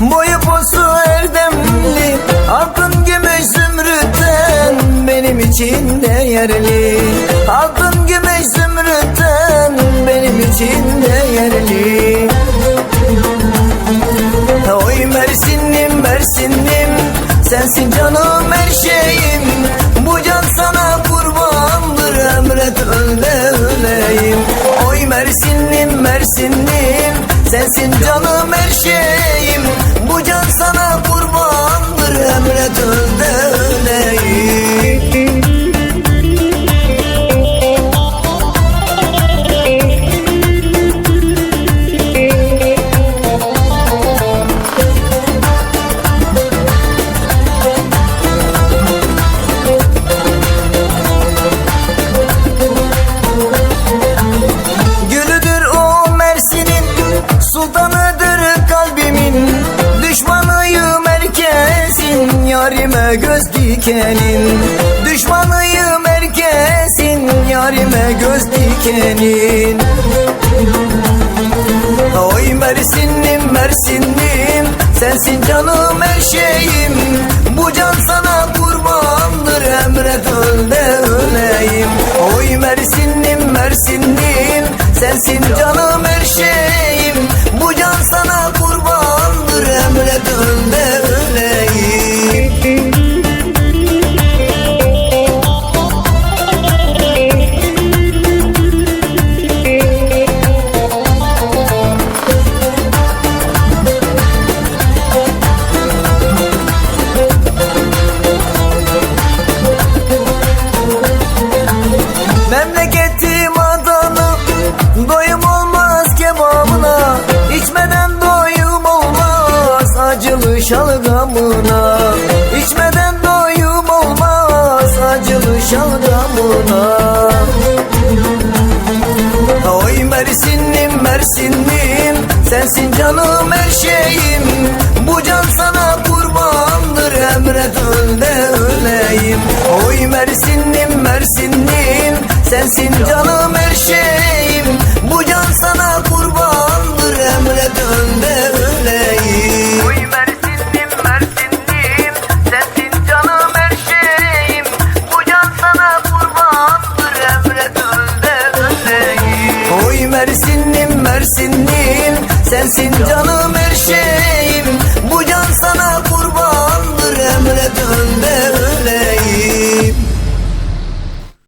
Boyu posu erdemli Altın gümüş zümrütten Benim için değerli Altın gümüş zümrütten Benim için değerli Oy Mersinlim Mersinlim Sensin canım her şeyim. Bu can sana kurbandır Emret öl de öleyim Oy Mersinlim Mersinlim Sensin canım her şeyim Sultanıdır kalbimin Düşmanıyım herkesin Yarime göz dikenin. Düşmanıyım herkesin Yarime göz dikenin. Oy Mersinlim Mersinlim Sensin canım her şeyim Bu can sana kurbandır Emret öl de öleyim. Oy Mersinlim Mersinlim Sensin canım şalgamına. İçmeden doyum olmaz Acılı şalgamına. Oy Mersinlim Mersinlim Sensin canım her şeyim Bu can sana kurbandır Emret öl de öleyim. Oy Mersinlim Mersinlim Sensin canım sensin canım.